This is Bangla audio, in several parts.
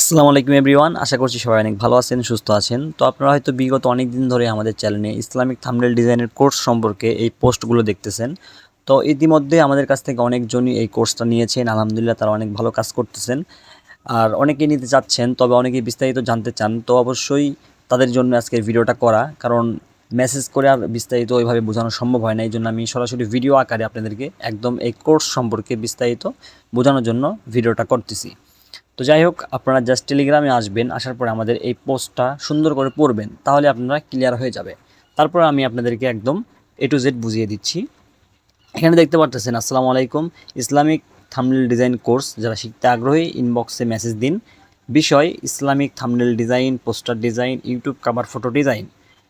আসসালামু আলাইকুম এভরিওয়ান, আশা করছি সবাই অনেক ভালো আছেন, সুস্থ আছেন। তো আপনারা হয়তো বিগত অনেক দিন ধরে আমাদের চ্যানেলে ইসলামিক থামডেল ডিজাইনের কোর্স সম্পর্কে এই পোস্টগুলো দেখতেছেন। তো ইতিমধ্যে আমাদের কাছ থেকে অনেকজনই এই কোর্সটা নিয়েছেন, আলহামদুলিল্লাহ তারা অনেক ভালো কাজ করতেছেন। আর অনেকেই নিতে চাচ্ছেন, তবে অনেকেই বিস্তারিত জানতে চান, তো অবশ্যই তাদের জন্য আজকের ভিডিওটা করা, কারণ মেসেজ করে আর বিস্তারিত ওইভাবে বোঝানো সম্ভব হয় না এই জন্য আমি সরাসরি ভিডিও আকারে আপনাদেরকে একদম এই কোর্স সম্পর্কে বিস্তারিত বোঝানোর জন্য ভিডিওটা করতেছি। তো যাই হোক, আপনারা জাস্ট টেলিগ্রামে আসবেন, আসার পরে আমাদের এই পোস্টটা সুন্দর করে পড়বেন, তাহলে আপনারা ক্লিয়ার হয়ে যাবে। তারপর আমি আপনাদেরকে একদম এ টু জেড বুঝিয়ে দিচ্ছি। এখানে দেখতে পারতেছেন, আসসালামু আলাইকুম। ইসলামিক থামনেল ডিজাইন কোর্স যারা শিখতে আগ্রহী ইনবক্সে মেসেজ দিন। বিষয় Islamic thumbnail design poster design YouTube cover photo design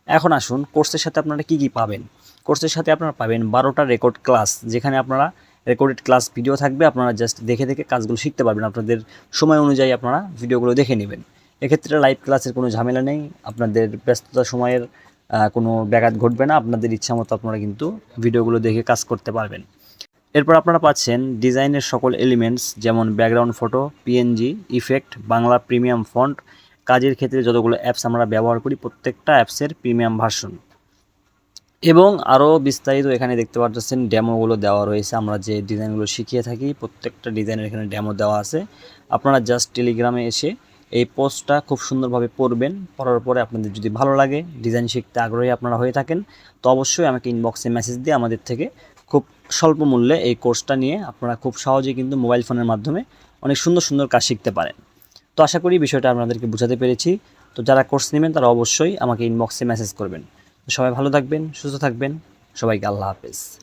এখন আসুন কোর্সের সাথে আপনারা কী কী পাবেন? কোর্সের সাথে আপনারা পাবেন বারোটা রেকর্ড ক্লাস যেখানে আপনারা রেকর্ডেড ক্লাস ভিডিও থাকবে, আপনারা জাস্ট দেখে দেখে কাজগুলো শিখতে পারবেন। আপনাদের সময় অনুযায়ী আপনারা ভিডিওগুলো দেখে নেবেন। এক্ষেত্রে লাইভ ক্লাসের কোনো ঝামেলা নেই, আপনাদের ব্যস্ততা সময়ের কোনো ব্যাঘাত ঘটবে না, আপনাদের ইচ্ছা মতো আপনারা কিন্তু ভিডিওগুলো দেখে কাজ করতে পারবেন। এরপর আপনারা পাচ্ছেন ডিজাইনের সকল এলিমেন্টস যেমন background photo PNG effect Bangla premium font কাজের ক্ষেত্রে যতগুলো অ্যাপস আমরা ব্যবহার করি, প্রত্যেকটা অ্যাপসের প্রিমিয়াম ভার্সন এবং আরও বিস্তারিত এখানে দেখতে পাচ্ছেন ডেমোগুলো দেওয়া রয়েছে। আমরা যে ডিজাইনগুলো শিখিয়ে থাকি, প্রত্যেকটা ডিজাইনের এখানে ডেমো দেওয়া আছে। আপনারা জাস্ট টেলিগ্রামে এসে এই পোস্টটা খুব সুন্দরভাবে পড়বেন। পড়ার পরে আপনাদের যদি ভালো লাগে ডিজাইন শিখতে আগ্রহী আপনারা হয়ে থাকেন, তো অবশ্যই আমাকে ইনবক্সে মেসেজ দিয়ে আমাদের থেকে খুব স্বল্প মূল্যে এই কোর্সটা নিয়ে আপনারা খুব সহজেই কিন্তু মোবাইল ফোনের মাধ্যমে অনেক সুন্দর সুন্দর কাজ শিখতে পারেন। তো আশা করি বিষয়টা আপনাদেরকে বোঝাতে পেরেছি। তো যারা কোর্স নেবেন তারা অবশ্যই আমাকে ইনবক্সে মেসেজ করবেন। সবাই ভালো থাকবেন সুস্থ থাকবেন। সবাইকে আল্লাহ হাফেজ।